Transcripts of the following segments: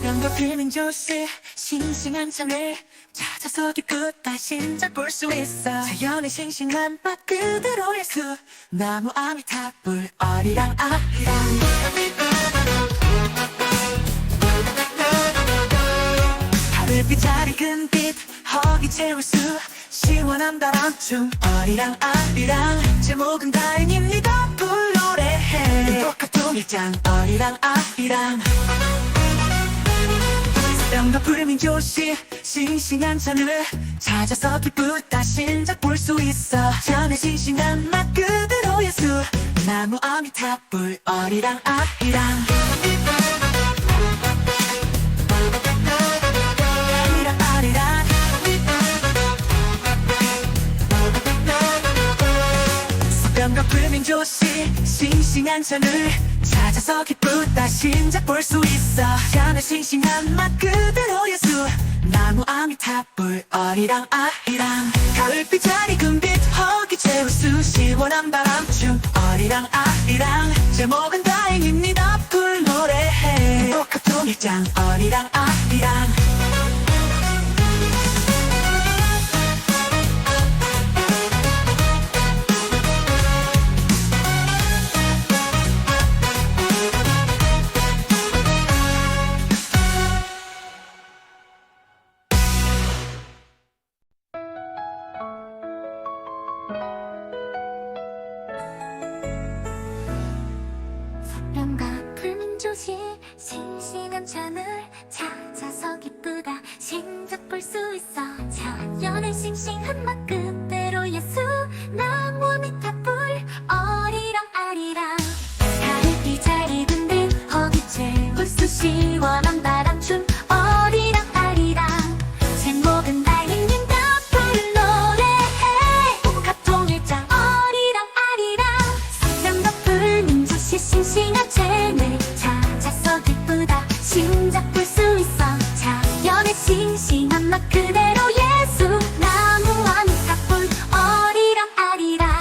수면과 비는 조시 싱싱한 잠을 찾아서 기쁘다 신작 볼수 있어. 자연의 싱싱한 맛 그대로의 수 나무 아미타불 어리랑 아리랑. 하늘빛 잘 익은 빛 허기 채울 수 시원한 바람춤 어리랑 아리랑 제목은 다행입니다. 불 노래해. 복합통일장 어리랑 아리랑. 수 영과 푸르민 조시 싱싱한 잔을 찾아서 기쁘다. 신작 볼 수 있어. 잔의 싱싱한 맛 그대로의 수. 나무 아미타불 어리랑 아리랑. 아리랑 아리랑. 수변과 푸르민 조시 싱싱한 잔을 찾아서 기쁘다 신작 볼 수 있어. 잔의 싱싱한 맛 그대로의 수. 나무 아미타불 어리랑 아리랑. 가을빛 잘 익은 빛 허기 채울 수. 시원한 바람춤 어리랑 아리랑. 제목은 다행입니다. 불 노래해. 복합통일장 어리랑 아리랑 명가 불민조시 싱싱한 잔을 찾아서 기쁘다. 신작 볼수 있어. 자연의 싱싱한 맛 그대로 예수. 나무 밑탑 볼수 있어. 자연의 싱싱한 맛 그대로 예수. 나무 아미타불 어리랑 아리랑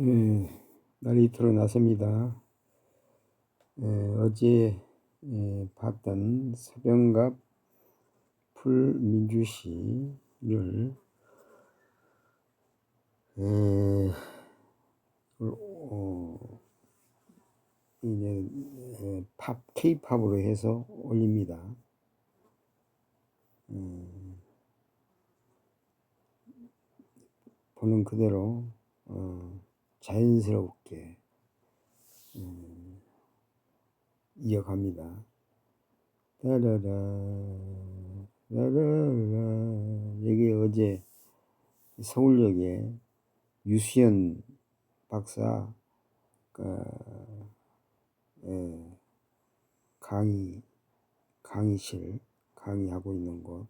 예, 날이 드러났습니다. 예, 어제 예, 봤던 서병갑 풀민주시를 예, 어, 이제 예, 팝 K-팝으로 해서 올립니다. 음, 보는 그대로 어, 자연스럽게 음, 이어갑니다. 따라라 라라라 여기 어제 서울역에 유수연 박사 그, 예, 강의 강의실 강의하고 있는 곳